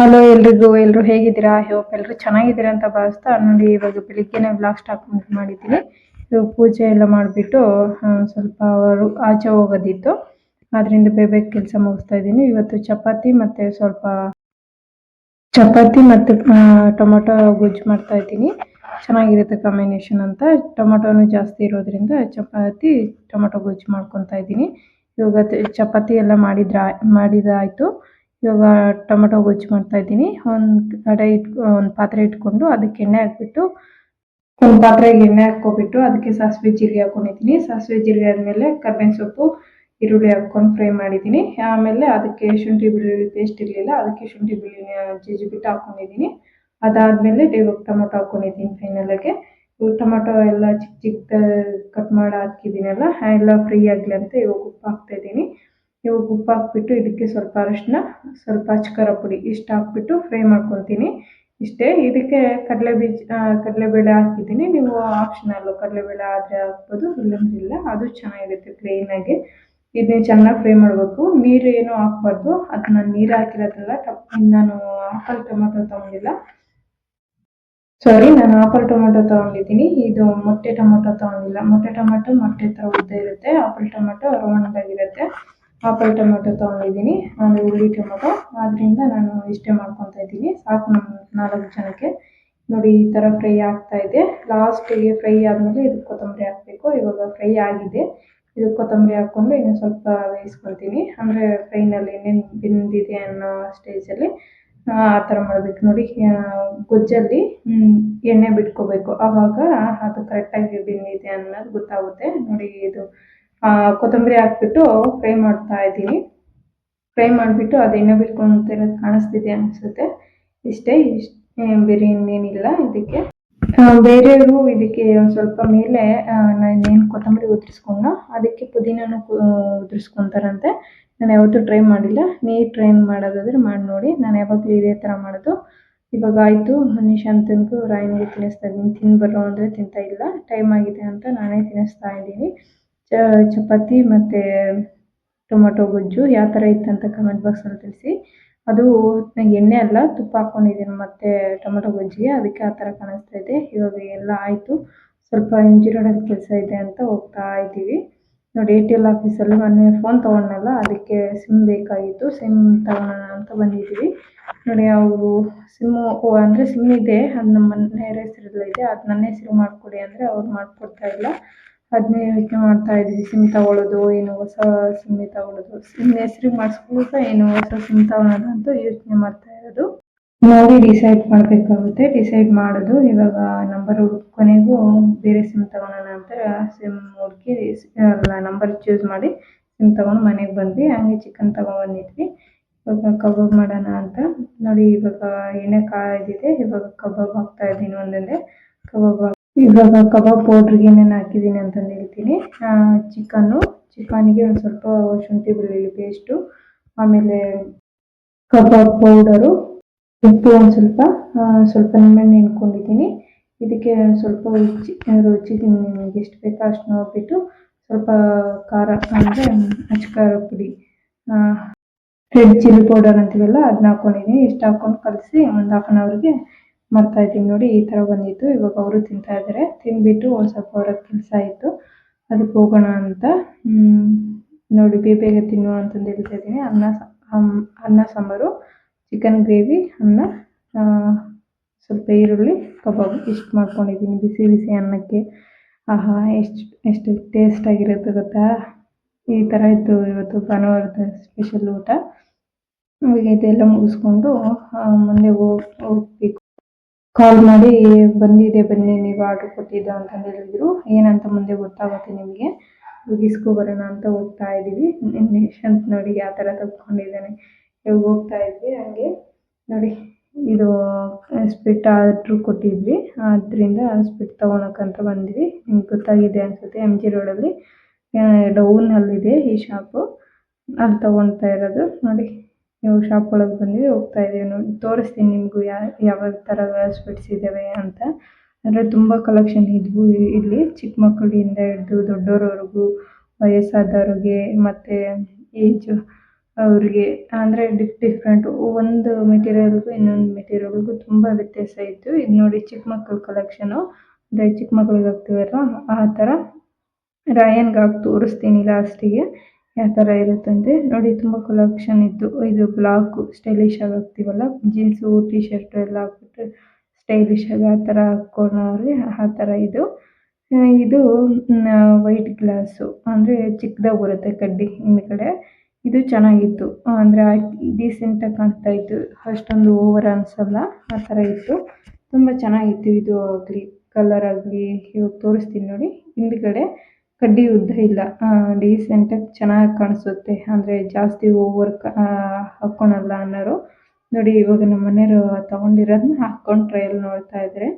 Hello ಎಲ್ರಿಗೂ, ಎಲ್ರು ಹೇಗಿದ್ದೀರಾ? ಹೋಪ್ ಎಲ್ರು ಚೆನ್ನಾಗಿದ್ದೀರಾ ಅಂತ ಭಾವಿಸ್ತಾ ನೋಡಿ, ಇವಾಗ ಬೆಳಿಗ್ಗೆನೆ ವ್ಲಾಗ್ ಸ್ಟಾರ್ಟ್ ಮಾಡಿದ್ದೀನಿ ಇವಾಗ ಪೂಜೆ ಎಲ್ಲ ಮಾಡಿಬಿಟ್ಟು ಸ್ವಲ್ಪ ಅವರು ಆಚೆ ಹೋಗೋದಿತ್ತು. ಅದರಿಂದ ಬೇಗ ಬೇಗ ಕೆಲಸ ಮುಗಿಸ್ತಾ ಇದ್ದೀನಿ. ಇವತ್ತು ಚಪಾತಿ ಮತ್ತೆ ಸ್ವಲ್ಪ ಚಪಾತಿ ಮತ್ತು ಟೊಮೊಟೊ ಗೊಜ್ಜು ಮಾಡ್ತಾ ಇದ್ದೀನಿ. ಚೆನ್ನಾಗಿರುತ್ತೆ ಕಾಂಬಿನೇಷನ್ ಅಂತ. ಟೊಮೊಟೊನು ಜಾಸ್ತಿ ಇರೋದ್ರಿಂದ ಚಪಾತಿ, ಟೊಮೊಟೊ ಗೊಜ್ಜು ಮಾಡ್ಕೊತಾ ಇದ್ದೀನಿ. ಇವಾಗ ಚಪಾತಿ ಎಲ್ಲ ಮಾಡಿದ್ರ ಮಾಡಿದಾಯಿತು. ಇವಾಗ ಟೊಮೊಟೊ ಗೊಜ್ಜು ಮಾಡ್ತಾ ಇದ್ದೀನಿ. ಒಂದು ಕಡೆ ಇಟ್ಕೊ, ಒಂದು ಪಾತ್ರೆ ಇಟ್ಕೊಂಡು ಅದಕ್ಕೆ ಎಣ್ಣೆ ಹಾಕ್ಬಿಟ್ಟು, ಒಂದು ಪಾತ್ರೆಗೆ ಎಣ್ಣೆ ಹಾಕ್ಕೊಬಿಟ್ಟು ಅದಕ್ಕೆ ಸಾಸಿವೆ ಜೀರಿಗೆ ಹಾಕೊಂಡಿದ್ದೀನಿ. ಸಾಸಿವೆ ಜೀರಿಗೆ ಆದಮೇಲೆ ಕರ್ಬೇವಿನ ಸೊಪ್ಪು, ಈರುಳ್ಳಿ ಹಾಕ್ಕೊಂಡು ಫ್ರೈ ಮಾಡಿದ್ದೀನಿ. ಆಮೇಲೆ ಅದಕ್ಕೆ ಶುಂಠಿ ಬೆಳ್ಳುಳ್ಳಿ ಪೇಸ್ಟ್ ಇರಲಿಲ್ಲ, ಅದಕ್ಕೆ ಶುಂಠಿ ಬೆಳ್ಳುಳ್ಳಿ ಜಜ್ಜಿಬಿಟ್ಟು ಹಾಕ್ಕೊಂಡಿದ್ದೀನಿ ಅದಾದಮೇಲೆ ಇವಾಗ ಟೊಮೊಟೊ ಹಾಕ್ಕೊಂಡಿದ್ದೀನಿ ಫೈನಲಾಗೆ ಇವಾಗ ಟೊಮೊಟೊ ಎಲ್ಲ ಚಿಕ್ಕ ಚಿಕ್ಕ ಕಟ್ ಮಾಡಿ ಹಾಕಿದ್ದೀನಲ್ಲ, ಎಲ್ಲ ಫ್ರೈ ಆಗಲಿ ಅಂತ ಇವಾಗ ಉಪ್ಪು ಹಾಕ್ತಾ ಇದ್ದೀನಿ. ಇವಾಗ ಉಪ್ಪು ಹಾಕ್ಬಿಟ್ಟು ಇದಕ್ಕೆ ಸ್ವಲ್ಪ ಅರಿಶಿನ ಸ್ವಲ್ಪ ಅಚ್ಕರ ಪುಡಿ ಇಷ್ಟು ಹಾಕ್ಬಿಟ್ಟು ಫ್ರೈ ಮಾಡ್ಕೊತೀನಿ. ಇಷ್ಟೇ, ಇದಕ್ಕೆ ಕಡಲೆ ಬೀಜ ಕಡಲೆಬೇಳೆ ಹಾಕಿದ್ದೀನಿ. ನೀವು ಆಪ್ಷನಲ್ಲು ಕಡಲೆಬೇಳೆ ಆದರೆ ಹಾಕ್ಬೋದು, ಇಲ್ಲಂದ್ರೆ ಇಲ್ಲ. ಅದು ಚೆನ್ನಾಗಿರುತ್ತೆ ಕ್ಲೀನಾಗಿ. ಇದನ್ನ ಚೆನ್ನಾಗಿ ಫ್ರೈ ಮಾಡಬೇಕು. ನೀರು ಏನೂ ಹಾಕ್ಬಾರ್ದು. ಅದು ನಾನು ನೀರು ಹಾಕಿರೋದ್ರಲ್ಲ ನಾನು ಆಪಲ್ ಟೊಮೊಟೊ ತೊಗೊಂಡಿಲ್ಲ. ಸಾರಿ ನಾನು ಆಪಲ್ ಟೊಮೊಟೊ ತೊಗೊಂಡಿದ್ದೀನಿ. ಇದು ಮೊಟ್ಟೆ ಟೊಮೊಟೊ ತೊಗೊಂಡಿಲ್ಲ. ಮೊಟ್ಟೆ ಟೊಮೊಟೊ ಮೊಟ್ಟೆ ಥರ ಉದ್ದ ಇರುತ್ತೆ. ಆಪಲ್ ಟೊಮೊಟೊ ರೌಂಡ್ ಆಗಿರುತ್ತೆ ಆಪಲ್ ಟೊಮೆಟೊ ತೊಗೊಂಡಿದ್ದೀನಿ. ಆಮೇಲೆ ಹುಳಿ ಟೊಮೆಟೊ ಆದ್ದರಿಂದ ನಾನು ಇಷ್ಟೇ ಮಾಡ್ಕೊತಾ ಇದ್ದೀನಿ. ಸಾಕು ನಮ್ಮ ನಾಲ್ಕು ಜನಕ್ಕೆ. ನೋಡಿ, ಈ ಥರ ಫ್ರೈ ಆಗ್ತಾ ಇದೆ. ಲಾಸ್ಟಿಗೆ ಫ್ರೈ ಆದಮೇಲೆ ಇದಕ್ಕೆ ಕೊತ್ತಂಬರಿ ಹಾಕಬೇಕು. ಇವಾಗ ಫ್ರೈ ಆಗಿದೆ. ಇದಕ್ಕೆ ಕೊತ್ತಂಬರಿ ಹಾಕ್ಕೊಂಡು ಇನ್ನು ಸ್ವಲ್ಪ ಬೇಯಿಸ್ಕೊತೀನಿ ಅಂದರೆ ಫ್ರೈನಲ್ಲಿ ಏನೇನು ಬೆಂದಿದೆ ಅನ್ನೋ ಸ್ಟೇಜಲ್ಲಿ ಆ ಥರ ಮಾಡಬೇಕು. ನೋಡಿ ಗೊಜ್ಜಲ್ಲಿ ಎಣ್ಣೆ ಬಿಟ್ಕೋಬೇಕು. ಆವಾಗ ಅದು ಕರೆಕ್ಟಾಗಿ ಬೆಂದಿದೆ ಅನ್ನೋದು ಗೊತ್ತಾಗುತ್ತೆ. ನೋಡಿ, ಇದು ಕೊತ್ತಂಬರಿ ಹಾಕ್ಬಿಟ್ಟು ಫ್ರೈ ಮಾಡ್ತಾ ಇದ್ದೀನಿ. ಫ್ರೈ ಮಾಡಿಬಿಟ್ಟು ಅದು ಎಣ್ಣೆ ಬಿಟ್ಕೊಂತಿರೋದು ಕಾಣಿಸ್ತಿದೆ ಅನಿಸುತ್ತೆ. ಇಷ್ಟೇ, ಇಷ್ಟ ಬಿರಿಯಾನಿ ಏನಿಲ್ಲ ಇದಕ್ಕೆ. ಬೇರೆಯವರು ಇದಕ್ಕೆ ಒಂದು ಸ್ವಲ್ಪ ಮೇಲೆ ನಾನೇನು ಕೊತ್ತಂಬರಿ ಉದುರಿಸ್ಕೊಂಡು ಅದಕ್ಕೆ ಪುದೀನೂ ಉದ್ರಿಸ್ಕೊತಾರಂತೆ. ನಾನು ಯಾವತ್ತೂ ಟ್ರೈ ಮಾಡಿಲ್ಲ. ನೀವು ಟ್ರೈನ್ ಮಾಡೋದಾದ್ರೆ ಮಾಡಿ ನೋಡಿ. ನಾನು ಯಾವಾಗಲೂ ಇದೇ ಥರ ಮಾಡೋದು. ಇವಾಗ ಆಯಿತು. ನಿಶಾಂತನಿಗೂ ರಾಯನಿಗೂ ತಿನ್ನಿಸ್ತಾ ಇದ್ದೀನಿ. ತಿನ್ಬರೋ ಬರೋ ಅಂದರೆ ತಿಂತಾ ಇಲ್ಲ. ಟೈಮ್ ಆಗಿದೆ ಅಂತ ನಾನೇ ತಿನ್ನಿಸ್ತಾ ಇದ್ದೀನಿ. ಚಪಾತಿ ಮತ್ತು ಟೊಮೊಟೊ ಗೊಜ್ಜು ಯಾವ ಥರ ಇತ್ತಂತ ಕಮೆಂಟ್ ಬಾಕ್ಸಲ್ಲಿ ತಿಳಿಸಿ. ಅದು ಎಣ್ಣೆ ಅಲ್ಲ, ತುಪ್ಪ ಹಾಕ್ಕೊಂಡಿದ್ದೀನಿ ಮತ್ತು ಟೊಮೊಟೊ ಗೊಜ್ಜಿಗೆ, ಅದಕ್ಕೆ ಆ ಥರ ಕಾಣಿಸ್ತಾ ಇದೆ. ಇವಾಗ ಎಲ್ಲ ಆಯಿತು. ಸ್ವಲ್ಪ ಇಂಜಿನಿಯರ್ ಕೆಲಸ ಇದೆ ಅಂತ ಹೋಗ್ತಾ ಇದ್ದೀವಿ. ನೋಡಿ ಎ ಟಿ ಎಲ್ ಆಫೀಸಲ್ಲಿ ಮೊನ್ನೆ ಫೋನ್ ತೊಗೊಂಡಲ್ಲ ಅದಕ್ಕೆ ಸಿಮ್ ಬೇಕಾಗಿತ್ತು. ಸಿಮ್ ತಗೊಳ್ಳೋಣ ಅಂತ ಬಂದಿದ್ದೀವಿ. ನೋಡಿ, ಅವರು ಸಿಮ್ಮು ಅಂದರೆ ಸಿಮ್ ಇದೆ. ಅದು ನಮ್ಮ ಮನೆ ಹೆಸರಲ್ಲೇ ಇದೆ. ಅದು ನನ್ನ ಹೆಸರು ಮಾಡಿಕೊಡಿ ಅಂದರೆ ಅವ್ರು ಮಾಡಿಕೊಡ್ತಾ ಇಲ್ಲ. ಅದನ್ನೇ ಯೋಚನೆ ಮಾಡ್ತಾ ಇದ್ವಿ. ಸಿಮ್ ತಗೊಳ್ಳೋದು ಏನು ಹೊಸ ಸಿಮ್ ತಗೊಳ್ಳೋದು ಸಿಮ್ ಹೆಸ್ರಿಗೆ ಮಾಡಿಸ್ಕೊಳ್ಳೋದು ಏನು ಹೊಸ ಸಿಮ್ ತಗೊಳ್ಳೋದು ಅಂತ ಯೋಚನೆ ಮಾಡ್ತಾ ಇರೋದು. ನೋಡಿ ಡಿಸೈಡ್ ಮಾಡಬೇಕಾಗುತ್ತೆ. ಡಿಸೈಡ್ ಮಾಡೋದು. ಇವಾಗ ನಂಬರ್ ಕೊನೆಗೂ ಬೇರೆ ಸಿಮ್ ತಗೊಳ್ಳೋಣ ಅಂತ ಸಿಮ್ ಹುಡುಕಿ ನಂಬರ್ ಚೂಸ್ ಮಾಡಿ ಸಿಮ್ ತಗೊಂಡು ಮನೆಗೆ ಬಂದ್ವಿ. ಹಂಗೆ ಚಿಕನ್ ತಗೊಂಡ್ಬಂದಿದ್ವಿ ಇವಾಗ ಕಬಾಬ್ ಮಾಡೋಣ ಅಂತ. ನೋಡಿ, ಇವಾಗ ಎಣ್ಣೆ ಕಾಯ್ದಿದೆ ಇವಾಗ ಕಬಾಬ್ ಹಾಕ್ತಾ ಇದ್ದೀನಿ ಒಂದೊಂದೇ. ಕಬಾಬ್ ಇವಾಗ ಕಬಾಬ್ ಪೌಡ್ರಿಗೆ ಏನೇನು ಹಾಕಿದ್ದೀನಿ ಅಂತಂದು ಹೇಳ್ತೀನಿ. ಚಿಕನ್ನು ಚಿಕನ್ಗೆ ಒಂದು ಸ್ವಲ್ಪ ಶುಂಠಿ, ಬೆಳ್ಳುಳ್ಳಿ ಪೇಸ್ಟು ಆಮೇಲೆ ಕಬಾಬ್ ಪೌಡರು ಉಪ್ಪು ಒಂದು ಸ್ವಲ್ಪ ಸ್ವಲ್ಪ ನಿಂಬೆಹಣ್ಣು ಹಿಂಡ್ಕೊಂಡಿದ್ದೀನಿ ಇದಕ್ಕೆ ಸ್ವಲ್ಪ ರುಚಿ ರುಚಿಗೆ ನಿಮಗೆ ಎಷ್ಟು ಬೇಕೋ ಅಷ್ಟು ನೋಡಿಬಿಟ್ಟು ಸ್ವಲ್ಪ ಖಾರ, ಅಂದರೆ ಅಚ್ಚಕಾರ ಪುಡಿ ರೆಡ್ ಚಿಲ್ಲಿ ಪೌಡರ್ ಅಂತೀವಲ್ಲ ಅದನ್ನ ಹಾಕ್ಕೊಂಡಿದ್ದೀನಿ ಇಷ್ಟು ಹಾಕ್ಕೊಂಡು ಕಲಸಿ ಒಂದು ಹಾಫ್ ಆನ್ ಅವರ್ಗೆ ಮಾಡ್ತಾ ಇದ್ದೀನಿ ನೋಡಿ, ಈ ತರ ಬಂದಿತ್ತು. ಇವಾಗ ಅವರು ತಿಂತಾ ಇದ್ದಾರೆ. ತಿಂದ್ಬಿಟ್ಟು ಒಂದು ಸ್ವಲ್ಪ ಅವ್ರಿಗೆ ಕೆಲಸ ಇತ್ತು ಅದಕ್ಕೆ ಹೋಗೋಣ ಅಂತ. ನೋಡಿ ಬೇಗ ಬೇಗ ತಿನ್ನು ಅಂತಂದು ಹೇಳ್ತಾ ಇದ್ದೀನಿ. ಅನ್ನ ಅನ್ನ ಸಾಂಬಾರು ಚಿಕನ್ ಗ್ರೇವಿ ಅನ್ನ ಸ್ವಲ್ಪ ಈರುಳ್ಳಿ, ಕಬಾಬ್ ಇಷ್ಟು ಮಾಡ್ಕೊಂಡಿದ್ದೀನಿ. ಬಿಸಿ ಬಿಸಿ ಅನ್ನಕ್ಕೆ. ಆಹಾ, ಎಷ್ಟು ಎಷ್ಟು ಟೇಸ್ಟ್ ಆಗಿರುತ್ತೆ ಗೊತ್ತಾ? ಈ ಥರ ಇತ್ತು ಇವತ್ತು ಭಾನುವಾರದ ಸ್ಪೆಷಲ್ ಊಟ. ಇದೆಲ್ಲ ಮುಗಿಸ್ಕೊಂಡು ಮುಂದೆ ಹೋಗ್, ಹೋಗ್ಬೇಕು. ಕಾಲ್ ಮಾಡಿ, ಬಂದಿದೆ, ಬನ್ನಿ, ನೀವು ಆರ್ಡರ್ ಕೊಟ್ಟಿದ್ದ ಅಂತ ಹೇಳಿದ್ರು. ಏನಂತ ಮುಂದೆ ಗೊತ್ತಾಗುತ್ತೆ ನಿಮಗೆ. ಬರೋಣ ಅಂತ ಹೋಗ್ತಾ ಇದ್ದೀವಿ. ನಿಶಾಂತ್ ನೋಡಿ ಯಾವ ಥರ ತಗೊಂಡಿದ್ದಾನೆ ಇವಾಗ ಹೋಗ್ತಾ ಇದ್ವಿ? ಹಂಗೆ ನೋಡಿ, ಇದು ಸ್ಪಿಟ್ ಆರ್ಡ್ರು ಕೊಟ್ಟಿದ್ವಿ. ಅದರಿಂದ ಸ್ಪಿಟ್ ತೊಗೊಳಕ್ಕಂತ ಬಂದ್ವಿ. ನಿಮ್ಗೆ ಗೊತ್ತಾಗಿದೆ ಅನಿಸುತ್ತೆ ಎಂ ಜಿ ರೋಡಲ್ಲಿ ಡೌನಲ್ಲಿದೆ ಈ ಶಾಪು ಅಲ್ಲಿ ತೊಗೊಳ್ತಾ ಇರೋದು. ನೋಡಿ. ಇವಾಗ ಶಾಪ್ ಒಳಗೆ ಬಂದ್ವಿ, ಹೋಗ್ತಾ ಇದೀವಿ. ನೋಡಿ, ತೋರಿಸ್ತೀನಿ ನಿಮಗೂ ಯಾವ ಥರ ಸ್ಪೆಟ್ಸ್ ಇದ್ದಾವೆ ಅಂತ. ಅಂದ್ರೆ ತುಂಬಾ ಕಲೆಕ್ಷನ್ ಇದ್ವು ಇಲ್ಲಿ. ಚಿಕ್ಕ ಮಕ್ಕಳಿಂದ ಹಿಡಿದು ದೊಡ್ಡೋರವರೆಗೂ, ವಯಸ್ಸಾದವರಿಗೆ, ಮತ್ತೆ ಏಜ್ ಅವರಿಗೆ, ಅಂದ್ರೆ ಡಿಫ್ ಡಿಫ್ರೆಂಟ್ ಒಂದು ಮೆಟೀರಿಯಲ್ಗೂ ಇನ್ನೊಂದು ಮೆಟೀರಿಯಲ್ಗೂ ತುಂಬಾ ವ್ಯತ್ಯಾಸ ಇತ್ತು. ಇದು ನೋಡಿ ಚಿಕ್ಕ ಮಕ್ಕಳ ಕಲೆಕ್ಷನ್ ಅಂದರೆ ಚಿಕ್ಕ ಮಕ್ಕಳಿಗೆ ಹಾಕ್ತೀವಲ್ಲ ಆ ಥರ ರಾಯನ್ಗೆ ಹಾಕಿ ತೋರಿಸ್ತೀನಿ ಲಾಸ್ಟಿಗೆ ಯಾವ ಥರ ಇರುತ್ತಂತೆ ನೋಡಿ, ತುಂಬ ಕಲೆಕ್ಷನ್ ಇತ್ತು ಇದು ಬ್ಲಾಕು ಸ್ಟೈಲಿಶ್ ಆಗಿ ಹಾಕ್ತೀವಲ್ಲ ಜೀನ್ಸು ಟಿ ಶರ್ಟ್ ಎಲ್ಲ ಹಾಕ್ಬಿಟ್ಟು ಸ್ಟೈಲಿಶ್ ಆಗಿ ಆ ಥರ ಹಾಕ್ಕೊಳ್ಳೋರಿ ಆ ಥರ ಇದು. ಇದು ವೈಟ್ ಗ್ಲಾಸು ಅಂದರೆ ಚಿಕ್ಕದಾಗಿ ಬರುತ್ತೆ ಕಡ್ಡಿ ಹಿಂದ್ಗಡೆ. ಇದು ಚೆನ್ನಾಗಿತ್ತು. ಅಂದರೆ ಡೀಸೆಂಟಾಗಿ ಕಾಣ್ತಾ ಇತ್ತು. ಅಷ್ಟೊಂದು ಓವರ್ ಅನ್ಸಲ್ಲ, ಆ ಥರ ಇತ್ತು. ತುಂಬ ಚೆನ್ನಾಗಿತ್ತು ಇದು ಆಗಲಿ ಕಲರ್ ಆಗಲಿ, ಇವಾಗ ತೋರಿಸ್ತೀನಿ ನೋಡಿ, ಹಿಂದ್ಗಡೆ. ಕಡ್ಡಿ ಉದ್ದ ಇಲ್ಲ. ಡೀಸೆಂಟಾಗಿ ಚೆನ್ನಾಗಿ ಕಾಣಿಸುತ್ತೆ. ಅಂದರೆ ಜಾಸ್ತಿ ಓವರ್ ಹಾಕ್ಕೊಳಲ್ಲ ಅನ್ನೋರು. ನೋಡಿ, ಇವಾಗ ನಮ್ಮ ಮನೆಯವರು ತೊಗೊಂಡಿರೋದನ್ನ ಹಾಕ್ಕೊಂಡು ಟ್ರಯಲ್ ನೋಡ್ತಾ ಇದ್ದಾರೆ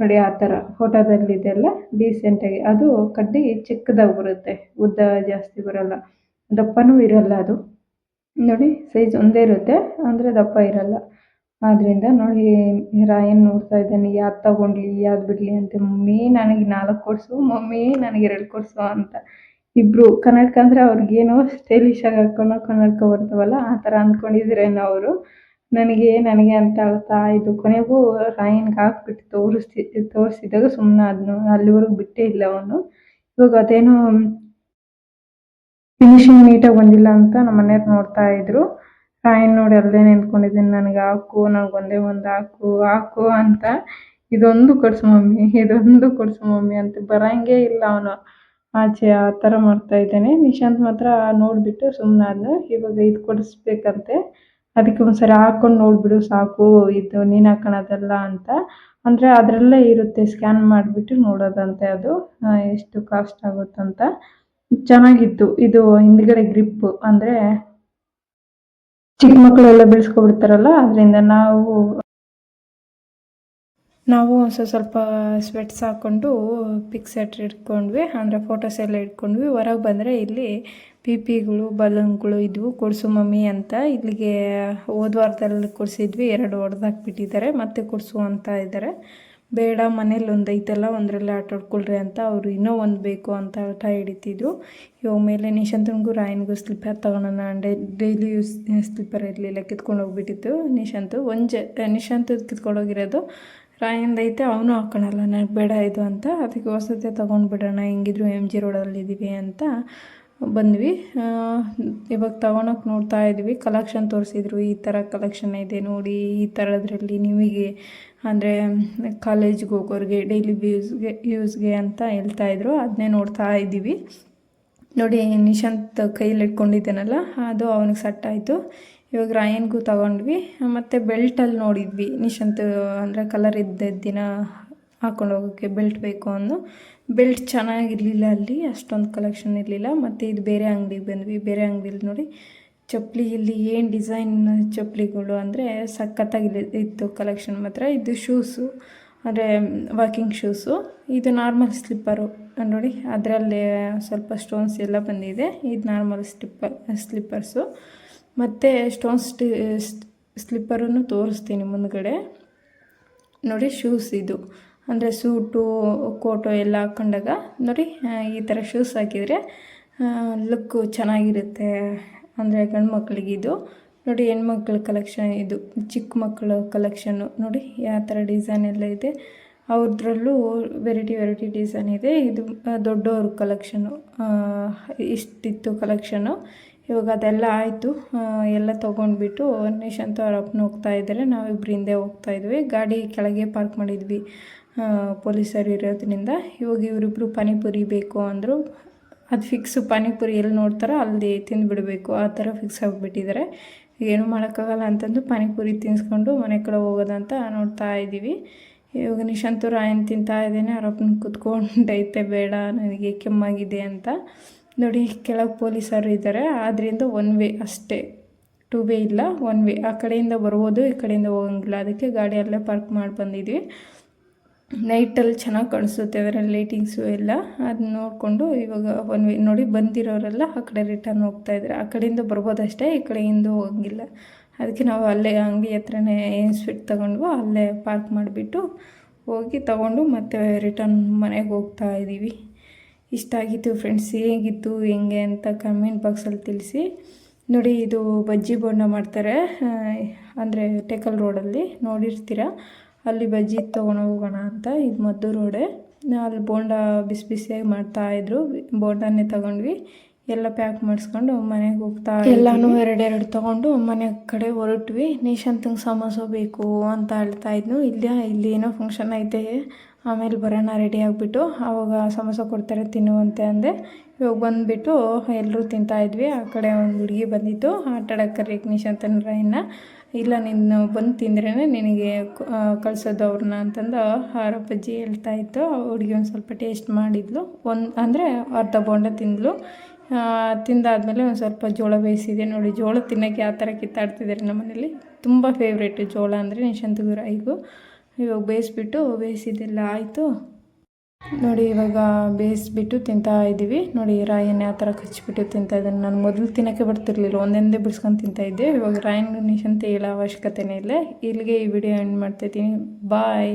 ನೋಡಿ, ಆ ಥರ ಫೋಟೋದಲ್ಲಿದೆಲ್ಲ ಡೀಸೆಂಟಾಗಿ ಅದು ಕಡ್ಡಿ ಚಿಕ್ಕದಾಗಿ ಬರುತ್ತೆ, ಉದ್ದ ಜಾಸ್ತಿ ಬರಲ್ಲ. ದಪ್ಪನೂ ಇರಲ್ಲ ಅದು. ನೋಡಿ ಸೈಜ್ ಒಂದೇ ಇರುತ್ತೆ, ಅಂದರೆ ದಪ್ಪ ಇರಲ್ಲ. ಆದ್ದರಿಂದ ನೋಡಿ ರಾಯನ್ ನೋಡ್ತಾ ಇದ್ದಾನೆ? ಯಾವ್ದು ತಗೊಂಡ್ಲಿ ಯಾವ್ದು ಬಿಡ್ಲಿ ಅಂತ ಮಮ್ಮಿ ನನಗೆ ನಾಲ್ಕು ಕೊಡಿಸು, ಮಮ್ಮಿ ನನಗೆ ಎರಡು ಕೊಡಿಸು ಅಂತ. ಇಬ್ರು ಕನ್ನಡಕ ಅಂದರೆ ಅವ್ರಿಗೇನೋ ಸ್ಟೈಲಿಶ್ ಆಗಿ ಹಾಕೊಂಡು ಕನ್ನಡಕ ಬರ್ತಾವಲ್ಲ, ಆ ಥರ ಅಂದ್ಕೊಂಡಿದ್ರೇನೋ ಅವರು. ನನಗೆ ನನಗೆ ಅಂತ ಅಳ್ತಾ ಇದು ಕೊನೆಗೂ ರಾಯನ್ಗೆ ಹಾಕ್ಬಿಟ್ಟು ತೋರಿಸ್ತಿ, ತೋರಿಸಿದಾಗ ಸುಮ್ಮನೆ ಅದನ್ನು ಅಲ್ಲಿವರೆಗೂ ಬಿಟ್ಟೇ ಇಲ್ಲ ಅವನು. ಇವಾಗ ಅದೇನೋ ಫಿನಿಶಿಂಗ್ ನೀಟಾಗಿ ಬಂದಿಲ್ಲ ಅಂತ ನಮ್ಮ ಮನೆಯವ್ರು ನೋಡ್ತಾ ಇದ್ರು. ರಾಯನ್ ನೋಡಿ ಅಲ್ಲೇ ನಿಂತ್ಕೊಂಡಿದ್ದೀನಿ. ನನಗೆ ಹಾಕು ನನಗೆ ಒಂದೇ ಒಂದು ಹಾಕು ಹಾಕು ಅಂತ. ಇದೊಂದು ಕೊಡ್ಸು ಮಮ್ಮಿ, ಇದೊಂದು ಕೊಡ್ಸು ಮಮ್ಮಿ ಅಂತ ಬರಂಗೇ ಇಲ್ಲ ಅವನು. ಆಚೆ ಆ ಥರ ಮಾಡ್ತಾ ಇದ್ದಾನೆ. ನಿಶಾಂತ್ ಮಾತ್ರ ನೋಡಿಬಿಟ್ಟು ಸುಮ್ಮನಾದ್ನು ಇವಾಗ ಇದು ಕೊಡಿಸ್ಬೇಕಂತೆ. ಅದಕ್ಕೆ ಒಂದ್ಸರಿ ಹಾಕೊಂಡು ನೋಡಿಬಿಡು ಸಾಕು, ಇದು ನೀನು ಹಾಕೋಣದಲ್ಲ ಅಂತ. ಅಂದರೆ ಅದರಲ್ಲೇ ಇರುತ್ತೆ, ಸ್ಕ್ಯಾನ್ ಮಾಡಿಬಿಟ್ಟು ನೋಡೋದಂತೆ ಅದು. ಎಷ್ಟು ಕಾಸ್ಟ್ ಆಗುತ್ತಂತ. ಚೆನ್ನಾಗಿತ್ತು. ಇದು ಹಿಂದ್ಗಡೆ ಗ್ರಿಪ್ ಅಂದರೆ ಚಿಕ್ಕ ಮಕ್ಕಳೆಲ್ಲ ಬೆಳೆಸ್ಕೊಬಿಡ್ತಾರಲ್ಲ, ಅದರಿಂದ ನಾವು ನಾವು ಸ್ವಲ್ಪ ಸ್ವಲ್ಪ ಸ್ವೆಟ್ಸ್ ಹಾಕ್ಕೊಂಡು ಪಿಕ್ಸೆಟ್ ಇಟ್ಕೊಂಡ್ವಿ, ಅಂದರೆ ಫೋಟೋಸ್ ಎಲ್ಲ ಇಟ್ಕೊಂಡ್ವಿ. ಹೊರಗೆ ಬಂದರೆ ಇಲ್ಲಿ ಪಿ ಪಿಗಳು ಬಲೂನ್ಗಳು ಇದ್ವು, ಕೊಡಿಸು ಮಮ್ಮಿ ಅಂತ. ಇಲ್ಲಿಗೆ ಹೋದ ವಾರದಲ್ಲಿ ಕೊಡಿಸಿದ್ವಿ, ಎರಡು ಹೊಡೆದಾಕ್ಬಿಟ್ಟಿದ್ದಾರೆ ಮತ್ತೆ ಕೊಡಿಸು ಅಂತ ಇದ್ದಾರೆ. ಬೇಡ, ಮನೇಲಿ ಒಂದು ಒಂದರಲ್ಲಿ ಆಟ ಆಡ್ಕೊಳ್ರಿ ಅಂತ ಅವರು ಇನ್ನೂ ಒಂದು ಬೇಕು ಅಂತ ಹಠ ಹಿಡಿತಿದ್ರು. ಇವಾಗ ಮೇಲೆ ನಿಶಾಂತನಿಗೂ ರಾಯನ್ಗೂ ಸ್ಲಿಪ್ಪರ್ ತೊಗೊಳೋಣ ಅಂಡೆ ಡೈಲಿ ಯೂಸ್ ಸ್ಲಿಪ್ಪರ್ ಇರಲಿಲ್ಲ, ಕಿತ್ಕೊಂಡು ಹೋಗ್ಬಿಟ್ಟಿತ್ತು ನಿಶಾಂತು. ಒಂದು ಜ ನಿಶಾಂತ್ ಕಿತ್ಕೊಂಡೋಗಿರೋದು ಐತೆ, ಅವನು ಹಾಕೊಳಲ್ಲ ನನಗೆ ಬೇಡ ಇದು ಅಂತ, ಅದಕ್ಕೆ ಹೊಸತೆ ತೊಗೊಂಡು ಬಿಡೋಣ ಹೆಂಗಿದ್ರು ಎಂ ಜಿ ರೋಡಲ್ಲಿದ್ದೀವಿ ಅಂತ ಬಂದ್ವಿ. ಇವಾಗ ತಗೊಳಕ್ಕೆ ನೋಡ್ತಾ ಇದ್ವಿ. ಕಲೆಕ್ಷನ್ ತೋರಿಸಿದ್ರು. ಈ ಥರ ಕಲೆಕ್ಷನ್ ಇದೆ ನೋಡಿ, ಈ ಥರದ್ರಲ್ಲಿ ನಿಮಗೆ ಅಂದರೆ ಕಾಲೇಜ್ಗೆ ಹೋಗೋರಿಗೆ ಡೈಲಿ ಯೂಸ್ಗೆ ಯೂಸ್ಗೆ ಅಂತ ಹೇಳ್ತಾ ಇದ್ರು. ಅದನ್ನೇ ನೋಡ್ತಾ ಇದ್ದೀವಿ. ನೋಡಿ, ನಿಶಾಂತ್ ಕೈಯಲ್ಲಿ ಇಟ್ಕೊಂಡಿದ್ದೇನಲ್ಲ, ಅದು ಅವನಿಗೆ ಸೆಟ್ ಆಯಿತು. ಇವಾಗ ರಾಯನ್ಗೂ ತಗೊಂಡ್ವಿ. ಮತ್ತು ಬೆಲ್ಟಲ್ಲಿ ನೋಡಿದ್ವಿ. ನಿಶಾಂತ್ ಅಂದರೆ ಕಲರ್ ಇದ್ದ ದಿನ ಹಾಕೊಂಡು ಹೋಗೋಕ್ಕೆ ಬೆಲ್ಟ್ ಬೇಕು ಅಂದು ಬೆಲ್ಟ್ ಚೆನ್ನಾಗಿರಲಿಲ್ಲ ಅಲ್ಲಿ, ಅಷ್ಟೊಂದು ಕಲೆಕ್ಷನ್ ಇರಲಿಲ್ಲ. ಮತ್ತು ಇದು ಬೇರೆ ಅಂಗಡಿಗೆ ಬಂದ್ವಿ. ಬೇರೆ ಅಂಗಡಿಲಿ ನೋಡಿ, ಚಪ್ಪಲಿ ಇಲ್ಲಿ ಏನು ಡಿಸೈನ್ ಚಪ್ಪಲಿಗಳು ಅಂದರೆ ಸಖತ್ತಾಗಿ ಇತ್ತು ಕಲೆಕ್ಷನ್ ಮಾತ್ರ. ಇದು ಶೂಸು ಅಂದರೆ ವಾಕಿಂಗ್ ಶೂಸು ಇದು ನಾರ್ಮಲ್ ಸ್ಲಿಪ್ಪರು ನೋಡಿ, ಅದರಲ್ಲಿ ಸ್ವಲ್ಪ ಸ್ಟೋನ್ಸ್ ಎಲ್ಲ ಬಂದಿದೆ. ಇದು ನಾರ್ಮಲ್ ಸ್ಲಿಪ್ಪರ್ ಸ್ಲಿಪ್ಪರ್ಸು ಮತ್ತು ಸ್ಟೋನ್ಸ್ ಸ್ಲಿಪ್ಪರನ್ನು ತೋರಿಸ್ತೀನಿ ಮುಂದ್ಗಡೆ. ನೋಡಿ ಶೂಸ್ ಇದು. ಅಂದರೆ ಸೂಟು, ಕೋಟು ಎಲ್ಲ ಹಾಕ್ಕೊಂಡಾಗ ನೋಡಿ ಈ ಥರ ಶೂಸ್ ಹಾಕಿದರೆ ಲುಕ್ಕು ಚೆನ್ನಾಗಿರುತ್ತೆ. ಅಂದರೆ ಗಂಡು ಮಕ್ಕಳಿಗೆ ಇದು. ನೋಡಿ, ಹೆಣ್ಮಕ್ಳ ಕಲೆಕ್ಷನ್ ಇದು. ಚಿಕ್ಕ ಮಕ್ಕಳ ಕಲೆಕ್ಷನ್ನು ನೋಡಿ ಯಾವ ಥರ ಡಿಸೈನ್ ಎಲ್ಲ ಇದೆ. ಅವ್ರದ್ರಲ್ಲೂ ವೆರೈಟಿ ವೆರೈಟಿ ಡಿಸೈನ್ ಇದೆ. ಇದು ದೊಡ್ಡವ್ರ ಕಲೆಕ್ಷನು ಇಷ್ಟಿತ್ತು ಕಲೆಕ್ಷನು ಇವಾಗ ಅದೆಲ್ಲ ಆಯಿತು. ಎಲ್ಲ ತೊಗೊಂಡ್ಬಿಟ್ಟು ನಿಶಾಂತ್ ಅವ್ರ ಅಪ್ಪನ ಹೋಗ್ತಾ ಇದ್ದಾರೆ. ನಾವಿಬ್ರು ಹಿಂದೆ ಹೋಗ್ತಾ ಗಾಡಿ ಕೆಳಗೆ ಪಾರ್ಕ್ ಮಾಡಿದ್ವಿ. ಪೊಲೀಸರು ಇರೋದ್ರಿಂದ ಇವಾಗ ಇವರಿಬ್ಬರು ಪಾನಿಪುರಿ ಬೇಕು ಅಂದರು, ಅದು ಫಿಕ್ಸು ಪಾನಿಪುರಿ ಎಲ್ಲಿ ನೋಡ್ತಾರೋ ಅಲ್ಲಿ ತಿಂದುಬಿಡಬೇಕು ಆ ಥರ ಫಿಕ್ಸ್ ಆಗಿಬಿಟ್ಟಿದ್ದಾರೆ ಏನು ಮಾಡೋಕ್ಕಾಗಲ್ಲ ಅಂತಂದು ಪಾನಿಪುರಿ ತಿನ್ಸ್ಕೊಂಡು ಮನೆ ಕಡೆ ಹೋಗೋದಂತ ನೋಡ್ತಾ ಇದ್ದೀವಿ ಇವಾಗ ನಿಶಾಂತು ರಾಯನ್ ತಿಂತಾ ಇದ್ದೇನೆ ಅವ್ರಪ್ಪನ ಕುತ್ಕೊಂಡೈತೆ ಬೇಡ, ನನಗೆ ಕೆಮ್ಮಾಗಿದೆ ಅಂತ. ನೋಡಿ, ಕೆಳಗೆ ಪೊಲೀಸರು ಇದ್ದಾರೆ ಆದ್ದರಿಂದ ಒನ್ ವೇ ಅಷ್ಟೇ. ಟೂ ವೇ ಇಲ್ಲ ಒನ್ ವೇ ಆ ಕಡೆಯಿಂದ ಬರ್ಬೋದು ಈ ಕಡೆಯಿಂದ ಹೋಗಂಗಿಲ್ಲ. ಅದಕ್ಕೆ ಗಾಡಿ ಅಲ್ಲೇ ಪಾರ್ಕ್ ಮಾಡಿ ಬಂದಿದ್ವಿ ನೈಟಲ್ಲಿ ಚೆನ್ನಾಗಿ ಕಾಣಿಸುತ್ತೆ ಅದರಲ್ಲಿ ಲೈಟಿಂಗ್ಸು ಎಲ್ಲ. ಅದನ್ನ ನೋಡಿಕೊಂಡು ಇವಾಗ ಒನ್ ವೇ ನೋಡಿ ಬಂದಿರೋರೆಲ್ಲ ಆ ಕಡೆ ರಿಟರ್ನ್ ಹೋಗ್ತಾ ಇದ್ದಾರೆ. ಆ ಕಡೆಯಿಂದ ಬರ್ಬೋದಷ್ಟೇ, ಈ ಕಡೆಯಿಂದ ಹೋಗಂಗಿಲ್ಲ ಅದಕ್ಕೆ ನಾವು ಅಲ್ಲೇ ಅಂಗಡಿ ಹತ್ರನೇ ಏನು ಸ್ವೀಟ್ ತೊಗೊಂಡ್ವೋ ಅಲ್ಲೇ ಪಾರ್ಕ್ ಮಾಡಿಬಿಟ್ಟು ಹೋಗಿ ತಗೊಂಡು ಮತ್ತೆ ರಿಟರ್ನ್ ಮನೆಗೆ ಹೋಗ್ತಾ ಇದ್ದೀವಿ ಇಷ್ಟ ಆಗಿತ್ತು ಫ್ರೆಂಡ್ಸ್, ಹೇಗಿತ್ತು, ಹೆಂಗೆ ಅಂತ ಕಮೆಂಟ್ ಬಾಕ್ಸಲ್ಲಿ ತಿಳಿಸಿ. ನೋಡಿ, ಇದು ಬಜ್ಜಿ ಬೋಂಡ ಮಾಡ್ತಾರೆ ಅಂದರೆ ಟೇಕಲ್ ರೋಡಲ್ಲಿ ನೋಡಿರ್ತೀರ? ಅಲ್ಲಿ ಬಜ್ಜಿ ತೊಗೊಂಡು ಹೋಗೋಣ ಅಂತ ಇದು ಮದ್ದು ರೋಡೆ. ಅಲ್ಲಿ ಬೋಂಡ ಬಿಸಿ ಬಿಸಿಯಾಗಿ ಮಾಡ್ತಾಯಿದ್ರು ಬೋಂಡನೇ ತಗೊಂಡ್ವಿ. ಎಲ್ಲ ಪ್ಯಾಕ್ ಮಾಡಿಸ್ಕೊಂಡು ಮನೆಗೆ ಹೋಗ್ತಾ ಎಲ್ಲನೂ ಎರಡೆರಡು ತೊಗೊಂಡು ಮನೆ ಕಡೆ ಹೊರಟ್ವಿ. ನಿಶಾಂತಂಗೆ ಸಮೋಸ ಬೇಕು ಅಂತ ಹೇಳ್ತಾ ಇದ್ನು. ಇಲ್ಲ ಇಲ್ಲಿ ಏನೋ ಫಂಕ್ಷನ್ ಐತೆ. ಆಮೇಲೆ ಬರೋಣ ರೆಡಿ ಆಗಿಬಿಟ್ಟು ಆವಾಗ ಸಮೋಸ ಕೊಡ್ತಾರೆ ತಿನ್ನುವಂತೆ ಅಂದೆ. ಇವಾಗ ಬಂದುಬಿಟ್ಟು ಎಲ್ಲರೂ ತಿಂತಾಯಿದ್ವಿ ಆ ಕಡೆ ಒಂದು ಹುಡುಗಿ ಬಂದಿತ್ತು. ಆಟ ಆಡೋಕೆ ಕರೆಯಕ್ಕೆ ನಿಶಾಂತನ ರಾಯನ್ನ ಇಲ್ಲ, ನೀನು ಬಂದು ತಿಂದ್ರೇ ನಿನಗೆ ಕಳಿಸೋದು ಅವ್ರನ್ನ ಅಂತಂದು ಹಾರಪ್ಪಜ್ಜಿ ಹೇಳ್ತಾ ಇತ್ತು. ಆ ಹುಡುಗಿ ಒಂದು ಸ್ವಲ್ಪ ಟೇಸ್ಟ್ ಮಾಡಿದ್ಲು. ಒಂದು ಅಂದರೆ ಅರ್ಧ ಬೋಂಡ ತಿಂದಳು ತಿಂದಾದಮೇಲೆ ಒಂದು ಸ್ವಲ್ಪ ಜೋಳ ಬೇಯಿಸಿದೆ ನೋಡಿ. ಜೋಳ ತಿನ್ನೋಕ್ಕೆ ಯಾವ ಥರ ಕಿತ್ತಾಡ್ತಿದ್ದಾರೆ ನಮ್ಮನೇಲಿ? ತುಂಬ ಫೇವ್ರೇಟು ಜೋಳ ಅಂದರೆ ನಿಶಾಂತಗೂ ರಾಯಿಗೂ ಇವಾಗ ಬೇಯಿಸ್ಬಿಟ್ಟು ಬೇಯಿಸಿದ್ದೆಲ್ಲ ಆಯಿತು. ನೋಡಿ, ಇವಾಗ ಬೇಯಿಸ್ಬಿಟ್ಟು ತಿಂತಾ ಇದ್ದೀವಿ. ನೋಡಿ, ರಾಯನ್ನ ಯಾವ ಥರ ಕಚ್ಚಿಬಿಟ್ಟು ತಿಂತಾ ಇದ್ದಾನೆ. ನಾನು ಮೊದಲು ತಿನ್ನೋಕ್ಕೆ ಬರ್ತಿರ್ಲಿಲ್ಲ. ಒಂದೊಂದೇ ಬಿಡಿಸ್ಕೊಂಡು ತಿಂತಾ ಇದ್ದೆ. ಇವಾಗ ರಾಯನ್ ನಿಶಾಂತ ಹೇಳೋ ಅವಶ್ಯಕತೆನೇ ಇಲ್ಲ. ಇಲ್ಲಿಗೆ ಈ ವಿಡಿಯೋ ಎಂಡ್ ಮಾಡ್ತಾಯಿದ್ದೀನಿ ಬಾಯ್.